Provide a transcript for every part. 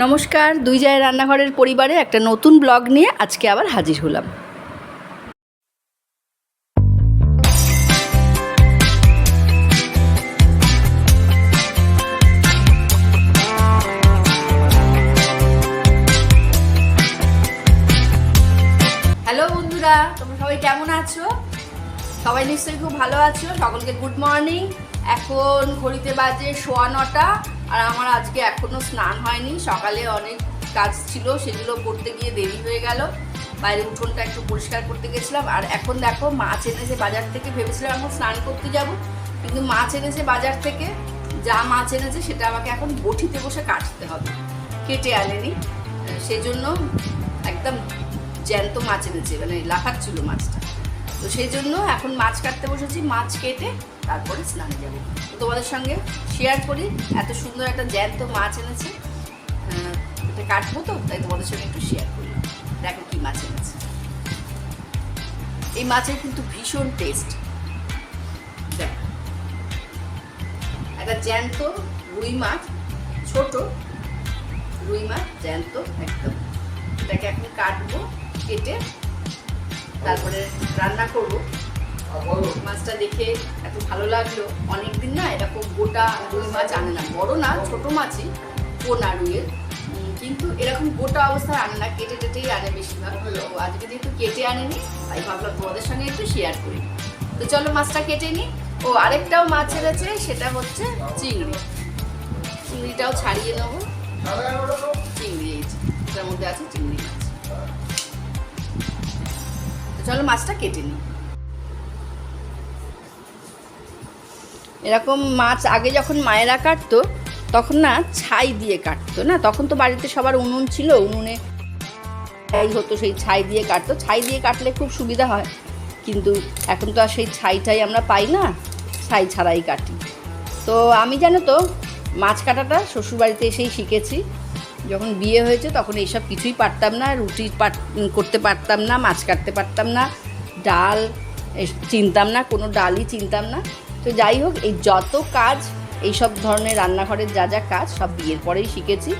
নমস্কার, দুই জায় রান্নাঘরের পরিবারে একটা নতুন ব্লগ নিয়ে আজকে আবার হাজির হলাম। হ্যালো বন্ধুরা, তোমরা সবাই কেমন আছো? সবাই নিশ্চয়ই খুব ভালো আছো। সকলকে গুড মর্নিং। এখন ঘড়িতে বাজে সোয়া নটা। আর আমার আজকে এখনও স্নান হয়নি, সকালে অনেক কাজ ছিল, সেগুলো করতে গিয়ে দেরি হয়ে গেল। বাইরে উঠোনটা একটু পরিষ্কার করতে গেছিলাম, আর এখন দেখো মাছ এনেছে বাজার থেকে, ভেবেছিলাম এখন স্নান করতে যাব, কিন্তু মাছ এনেছে বাজার থেকে, যা মাছ এনেছে সেটা আমাকে এখন বটিতে বসে কাটতে হবে। কেটে আনেনি সেজন্য একদম জ্যান্ত মাছ এনেছে মানে লাফাচ্ছিল মাছটা। তো সেই জন্য এখন মাছ কাটতে বসেছি, মাছ কেটে তারপরে স্নানে যাব। তো তোমাদের সঙ্গে শেয়ার করি, এত সুন্দর একটা জ্যান্ত মাছ এনেছে। এটা কাটবো তো, তাই তোমাদের সঙ্গে একটু শেয়ার করি। দেখো কি মাছ এনেছে। এই মাছের কিন্তু ভীষণ টেস্ট দেখ। একটা জ্যান্ত রুই মাছ, ছোট রুই মাছ, জ্যান্ত একদম। এটাকে এখন কাটবো, কেটে তারপরে রান্না করব। মাছটা দেখে এত ভালো লাগল। অনেকদিন না এরকম গোটা রুই মাছ আনে না। বড় না, ছোট মাছই, পোনা রুইয়ের কিন্তু এরকম গোটা অবস্থায় আনে না, কেটে টেটেই আনে বেশিরভাগ। তো আজকে যেহেতু কেটে আনেনি, তাই ভাবলাম তোমাদের সঙ্গে একটু শেয়ার করি। তো চলো মাছটা কেটে নিই। ও, আরেকটাও মাছ এনেছে, সেটা হচ্ছে চিংড়ি। চিংড়িটাও ছাড়িয়ে নেব। চিংড়ি এটার মধ্যে আছে চিংড়ি মাছ। চলো মাছটা কেটে নিই। এরকম মাছ আগে যখন মায়েরা কাটতো, তখন না ছাই দিয়ে কাটতো না? তখন তো বাড়িতে সবার উনুন ছিল, উনুনে ছাই হতো, সেই ছাই দিয়ে কাটতো। ছাই দিয়ে কাটলে খুব সুবিধা হয়। কিন্তু এখন তো আর সেই ছাইটাই আমরা পাই না, ছাই ছাড়াই কাটি। তো আমি জানো তো, মাছ কাটাটা শ্বশুরবাড়িতে এসেই শিখেছি। যখন বিয়ে হয়েছে তখন এইসব কিছুই পারতাম না, রুটি করতে পারতাম না, মাছ কাটতে পারতাম না, ডাল চিনতাম না, কোনো ডালই চিনতাম না। তো যাই হোক, এই যত কাজ এই সব ধরনের রান্নাঘরের যা যা কাজ, সব বিয়ের পরেই শিখেছি।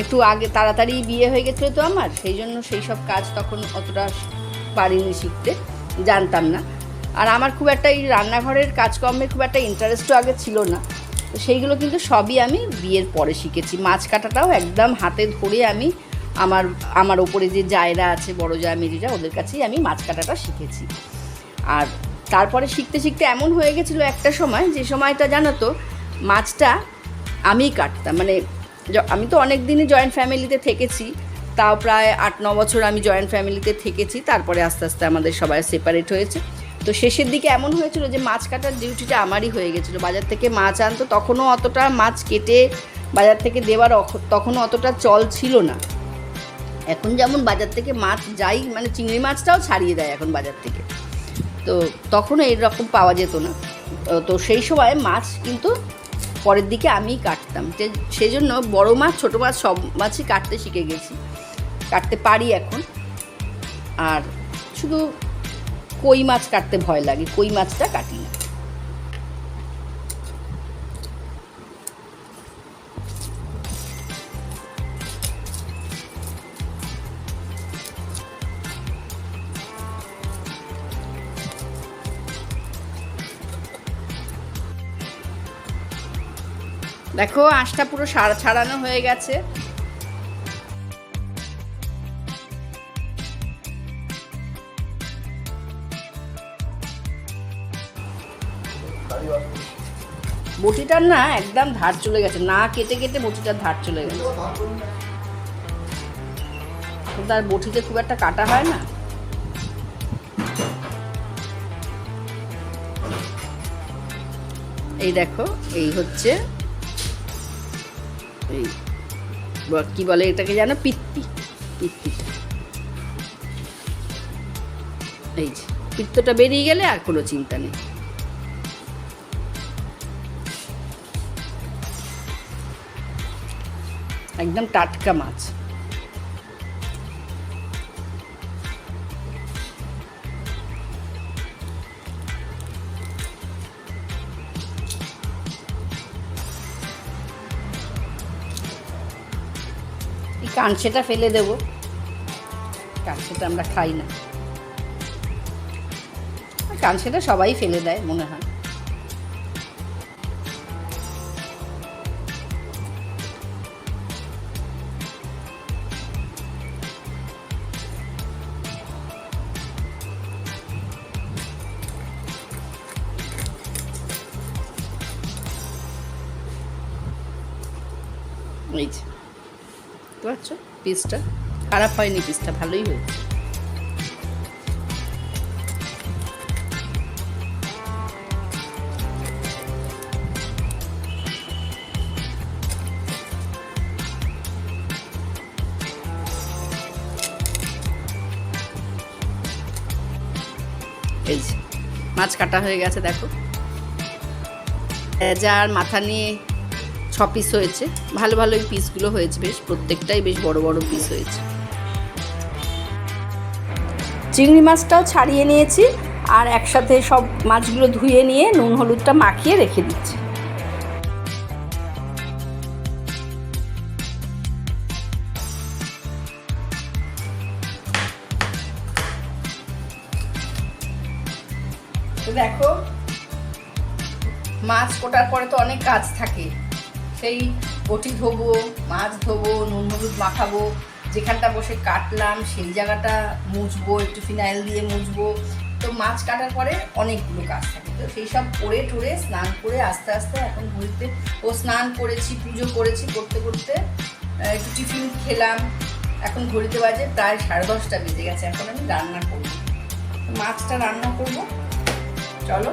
একটু আগে তাড়াতাড়ি বিয়ে হয়ে গেছিল তো আমার, সেই জন্য সেই সব কাজ তখন অতটা পারিনি শিখতে, জানতাম না। আর আমার খুব একটা এই রান্নাঘরের কাজকর্মে খুব একটা ইন্টারেস্টও আগে ছিল না। তো সেইগুলো কিন্তু সবই আমি বিয়ের পরে শিখেছি। মাছ কাটাটাও একদম হাতে ধরে আমি আমার আমার ওপরে যে জায়রা আছে, বড় জায় মেজুজা ওদের কাছেই আমি মাছ কাটাটা শিখেছি। আর তারপরে শিখতে শিখতে এমন হয়ে গেছিল একটা সময়, যে সময়টা জানো তো, মাছটা আমিই কাটতাম। মানে আমি তো অনেক দিনই জয়েন্ট ফ্যামিলিতে থেকেছি তাও প্রায় আট, ন বছর আমি জয়েন্ট ফ্যামিলিতে থেকেছি, তারপরে আস্তে আস্তে আমাদের সবাই সেপারেট হয়েছে। তো শেষের দিকে এমন হয়েছিল যে মাছ কাটার ডিউটিটা আমারই হয়ে গেছিল। বাজার থেকে মাছ আনতো, তখনও অতটা মাছ কেটে বাজার থেকে দেওয়ার তখনও অতটা চল ছিল না। এখন যেমন বাজার থেকে মাছ যাই মানে চিংড়ি মাছটাও ছাড়িয়ে দেয় এখন বাজার থেকে। তো তখনও এরকম পাওয়া যেত না। তো- সেই সময় মাছ কিন্তু পরের দিকে আমিই কাটতাম। যে সেই জন্য বড়ো মাছ, ছোটো মাছ সব মাছই কাটতে শিখে গেছি। কাটতে পারি এখন। আর শুধু কই মাছ কাটতে ভয় লাগে, কই মাছটা কাটি না। দেখো, আঁশটা পুরো সারা ছাড়ানো হয়ে গেছে। বটিটার না একদম ধার চলে গেছে। না কেটে কেটে বটিটার ধার চলে গেছে। তার বটিতে খুব একটা কাটা হয় না। এই দেখো, এই হচ্ছে এই কি বলে এটাকে জানো পিত্তি। পিত্তি। এই যে, পিত্তটা বেরিয়ে গেলে আর কোনো চিন্তা নেই। একদম টাটকা মাছ। এই কাঁচেটা ফেলে দেবো। কাঁচেটা আমরা খাই না। কাঁচেটা সবাই ফেলে দেয়, মনে হয়। এই যে পারছ পিসটা খারাপ হয়নি পিসটা ভালোই হয়েছে। এই মাছ কাটা হয়ে গেছে, দেখো। যার মাথা নিয়ে পিস হয়েছে। ভালো ভালো এই পিসগুলো হয়েছে, বেশ প্রত্যেকটাই বেশ বড় বড় পিস হয়েছে। চিংড়ি মাছটাও ছাড়িয়ে নিয়েছি, আর একসাথে সব মাছগুলো ধুয়ে নিয়ে নুন হলুদটা মাখিয়ে রেখে দিচ্ছি। দেখো, মাছ কোটার পরে তো অনেক কাজ থাকে। সেই বটি ধোবো, মাছ ধোবো, নুন হলুদ মাখাবো। যেখানটা বসে কাটলাম, সেই জায়গাটা মুছবো, একটু ফিনাইল দিয়ে মুছবো। তো মাছ কাটার পরে অনেকগুলো কাজ থাকে। তো সেই সব করে টরে স্নান করে আস্তে আস্তে এখন ঘুরতে ও স্নান করেছি, পুজো করেছি করতে করতে একটু টিফিন খেলাম। এখন ঘড়িতে বাজে প্রায় সাড়ে দশটা বেজে গেছে। এখন আমি রান্না করব। মাছটা রান্না করব। চলো।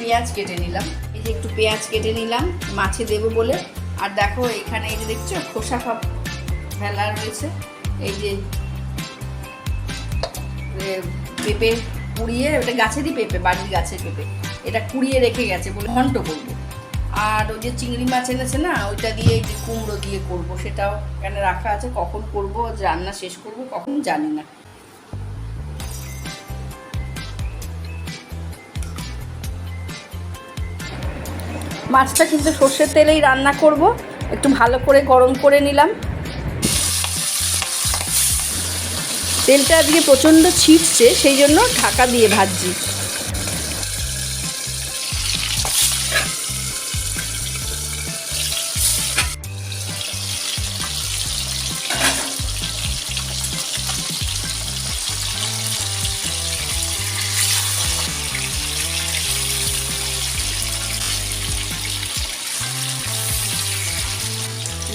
পেঁয়াজ কেটে নিলাম। এই যে একটু পেঁয়াজ কেটে নিলাম, মাছে দেবো বলে। আর দেখো, এখানে এই যে দেখছ, খোসা খাপ ফেলা রয়েছে। এই যে পেঁপে কুড়িয়ে, ওটা গাছেরই পেঁপে, বাড়ির গাছের পেঁপে। এটা কুড়িয়ে রেখে গেছে বলে ঘন্ট করব। আর ওই যে চিংড়ি মাছ এনেছে না, ওইটা দিয়ে যে কুমড়ো দিয়ে করব। সেটাও এখানে রাখা আছে। কখন করব, রান্না শেষ করব, কখন জানি না। মাছটা কিন্তু সর্ষের তেলেই রান্না করব। একটু ভালো করে গরম করে নিলাম। তেলটা আজকে প্রচণ্ড ছিটছে, সেই জন্য ঢাকা দিয়ে ভাজছি।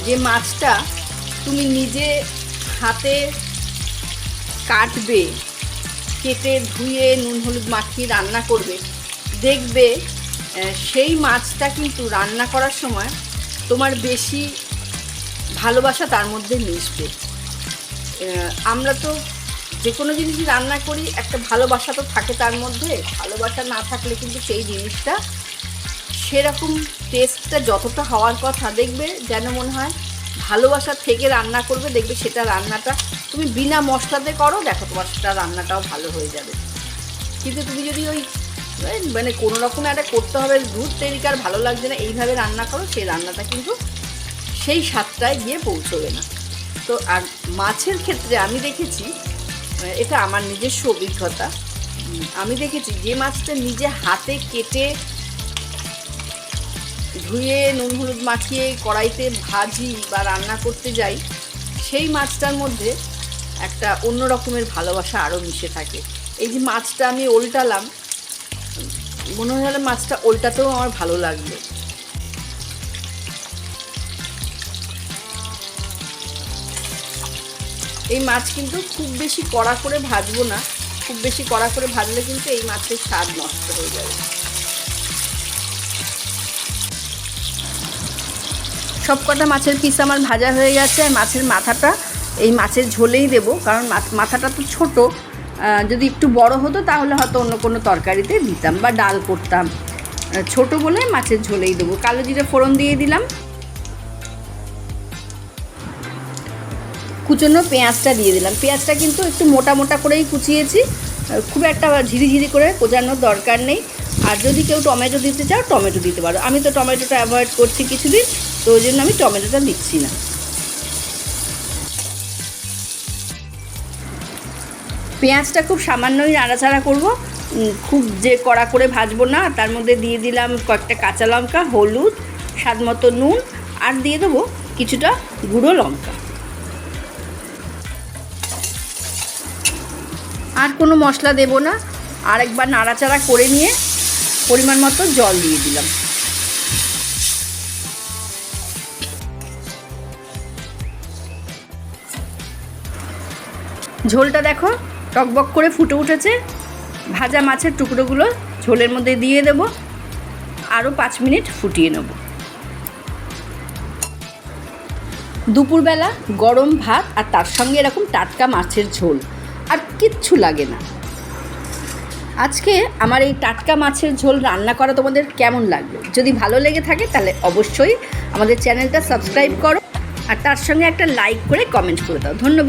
যে মাছটা তুমি নিজে হাতে কাটবে, কেটে ধুয়ে নুন, হলুদ মাখিয়ে রান্না করবে, দেখবে সেই মাছটা কিন্তু রান্না করার সময় তোমার বেশি ভালোবাসা তার মধ্যে মিশবে। আমরা তো যে কোনো জিনিসই রান্না করি, একটা ভালোবাসা তো থাকে তার মধ্যে, ভালোবাসা না থাকলে কিন্তু সেই জিনিসটা সেরকম টেস্টটা যতটা হওয়ার কথা দেখবে, যেন মনে হয় ভালোবাসা থেকে রান্না করবে, দেখবে সেটা রান্নাটা তুমি বিনা মশলাতে করো, দেখো তোমার সেটা রান্নাটাও ভালো হয়ে যাবে। কিন্তু তুমি যদি ওই মানে কোনো রকম একটা করতে হবে, দুধ তৈরিকার ভালো লাগছে না, এইভাবে রান্না করো, সেই রান্নাটা কিন্তু সেই স্বাদটায় গিয়ে পৌঁছবে না। তো আর মাছের ক্ষেত্রে আমি দেখেছি, এটা আমার নিজস্ব অভিজ্ঞতা, আমি দেখেছি যে মাছটা নিজে হাতে কেটে ধুয়ে নুন হলুদ মাখিয়ে কড়াইতে ভাজি বা রান্না করতে যাই, সেই মাছটার মধ্যে একটা অন্য রকমের ভালোবাসা আরও মিশে থাকে। এই যে মাছটা আমি ওল্টালাম, মনে হলো মাছটা ওল্টাতেও আমার ভালো লাগল। এই মাছ কিন্তু খুব বেশি কড়া করে ভাজবো না, খুব বেশি কড়া করে ভাজলে কিন্তু এই মাছের স্বাদ নষ্ট হয়ে যাবে। সব কটা মাছের পিস আমার ভাজা হয়ে গেছে মাছের মাথাটা, এই মাছের ঝোলেই দেবো, কারণ মাথাটা তো ছোট। যদি একটু বড় হতো তাহলে হয়তো অন্য কোনো তরকারিতে দিতাম বা ডাল করতাম। ছোট বলে মাছের ঝোলেই দেবো। কালো জিরে ফোড়ন দিয়ে দিলাম। কুচনো পেঁয়াজটা দিয়ে দিলাম। পেঁয়াজটা কিন্তু একটু মোটা মোটা করেই কুচিয়েছি। খুব একটা ঝিরিঝিরি করে কোচানোর দরকার নেই। আর যদি কেউ টমেটো দিতে চাও, টমেটো দিতে পারো। আমি তো টমেটোটা অ্যাভয়েড করছি কিছুদিন। তো ওই জন্য আমি টমেটোটা দিচ্ছি না। পেঁয়াজটা খুব সামান্যই নাড়াচাড়া করব। খুব যে কড়া করে ভাজবো না, তার মধ্যে দিয়ে দিলাম কয়েকটা কাঁচা লঙ্কা, হলুদ, স্বাদ মতো নুন, আর দিয়ে দেবো কিছুটা গুঁড়ো লঙ্কা। আর কোনো মশলা দেব না, আরেকবার নাড়াচাড়া করে নিয়ে পরিমাণ মতো জল দিয়ে দিলাম। ঝোলটা দেখো, টকবক করে ফুটে উঠেছে। ভাজা মাছের টুকরোগুলো ঝোলের মধ্যে দিয়ে দেব। আরও পাঁচ মিনিট ফুটিয়ে নেব। দুপুরবেলা গরম ভাত আর তার সঙ্গে এরকম টাটকা মাছের ঝোল, আর কিচ্ছু লাগে না। আজকে আমার এই টাটকা মাছের ঝোল রান্না করা তোমাদের কেমন লাগল? যদি ভালো লেগে থাকে তাহলে অবশ্যই আমাদের চ্যানেলটা সাবস্ক্রাইব করো, আর তার সঙ্গে একটা লাইক করে কমেন্ট করে দাও। ধন্যবাদ।